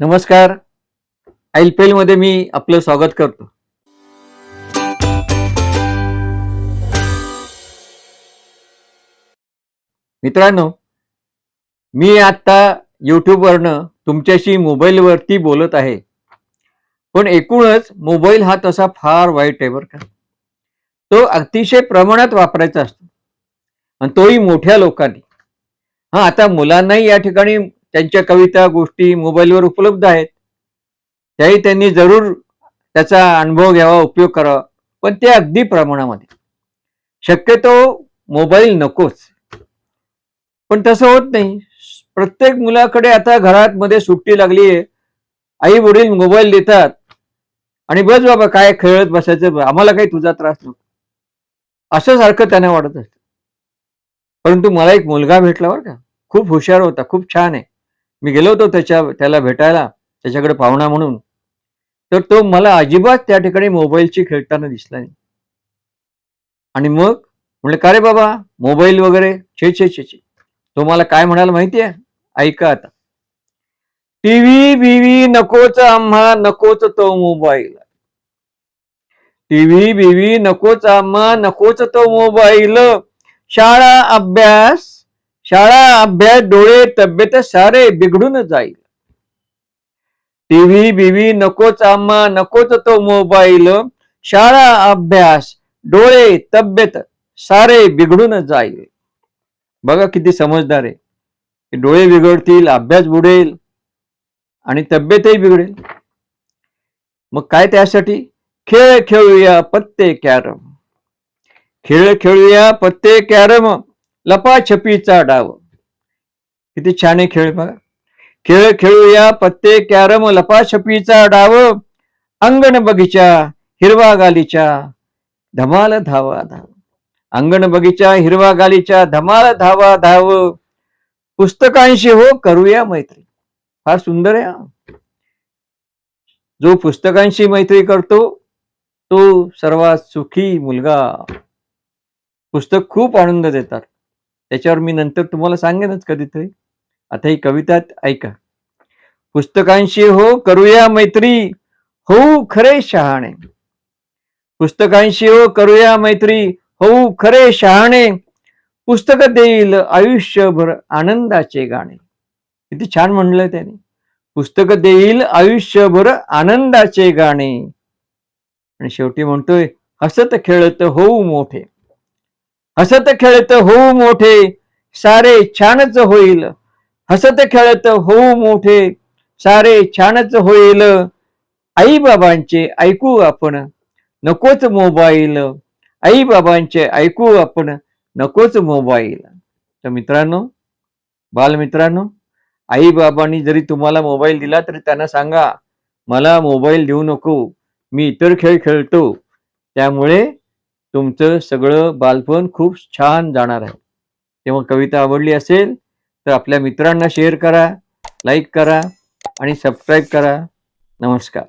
नमस्कार. आयलपीएलमध्ये मी आपलं स्वागत करतो. मित्रांनो मी आता युट्यूबवरनं तुमच्याशी मोबाईलवरती बोलत आहे. पण एकूणच मोबाईल हा तसा फार वाईट आहे बरं का. तो अतिशय प्रमाणात वापरायचा असतो. आणि तोही मोठ्या लोकांनी. हा आता मुलांनाही या ठिकाणी त्यांच्या कविता गोष्टी मोबाईलवर उपलब्ध आहेत. त्याही त्यांनी जरूर त्याचा अनुभव घ्यावा उपयोग करावा. पण ते अगदी प्रमाणामध्ये. शक्यतो मोबाईल नकोच. पण तसं होत नाही. प्रत्येक मुलाकडे आता घरात मध्ये सुट्टी लागली आहे. आई वडील मोबाईल देतात. आणि बस बाबा काय खेळत बसायचं? आम्हाला काही तुझा त्रास नको. असं सारखं त्यांना वाटत असतं. परंतु मला एक मुलगा भेटला बरं का. खूप हुशार होता खूप छान आहे. मी गेलो होतो त्याच्या त्याला भेटायला त्याच्याकडे पाहुणा म्हणून. तर तो मला अजिबात त्या ठिकाणी मोबाईलची खेळताना दिसला नाही. आणि मग म्हणलं का रे बाबा मोबाईल वगैरे छे छे छे छे. तो मला काय म्हणाला माहितीये? ऐका आता. टीव्ही बीव्ही नकोच आम्हा नकोच तो मोबाईल. टीव्ही बीव्ही नकोच आम्हा नकोच तो मोबाईल. शाळा अभ्यास शाळा अभ्यास डोळे तब्येत सारे बिघडून जाईल. टीव्ही बीव्ही नकोच आम्हा नकोच तो मोबाईल. शाळा अभ्यास डोळे तब्येत सारे बिघडून जाईल. बघा किती समजदार आहे. डोळे बिघडतील अभ्यास बुडेल आणि तब्येतही बिघडेल. मग काय त्यासाठी? खेळ खेळूया पत्ते कॅरम. खेळ खेळूया पत्ते कॅरम. लपाछपीचा डाव. किती छान आहे खेळ बघा. खेळ खेळूया पत्ते कॅरम लपाछपीचा डाव. अंगण बगीचा हिरवा गालीच्या धमाल धावा धाव. अंगण बगीचा हिरवा गालीच्या धमाल धावा धाव. पुस्तकांशी हो करूया मैत्री. फार सुंदर आहे जो पुस्तकांशी मैत्री करतो तो सर्वात सुखी मुलगा. पुस्तक खूप आनंद देतात. त्याच्यावर मी नंतर तुम्हाला सांगेनच कधीतरी. आता ही कविता ऐका. पुस्तकांशी हो करूया मैत्री हो खरे शहाणे. पुस्तकांशी हो करूया मैत्री हो खरे शहाणे. पुस्तक देईल आयुष्यभर आनंदाचे गाणे. किती छान म्हणलं त्याने. पुस्तक देईल आयुष्यभर आनंदाचे गाणे. आणि शेवटी म्हणतोय हसत खेळत होऊ मोठे. हसत खेळत होऊ मोठे सारे छानच होईल. हसत खेळत होऊ मोठे सारे छानच होईल. आई बाबांचे ऐकू आपण नकोच मोबाईल. आई बाबांचे ऐकू आपण नकोच मोबाईल. तर मित्रांनो बालमित्रांनो आई बाबांनी जरी तुम्हाला मोबाईल दिला तरी त्यांना सांगा मला मोबाईल देऊ नको मी इतर खेळ खेळतो. त्यामुळे तुमचं सगळं बालपण खूप छान जाणार आहे. तेव्हा कविता आवडली असेल तर आपल्या मित्रांना शेअर करा लाईक करा आणि सबस्क्राईब करा. नमस्कार.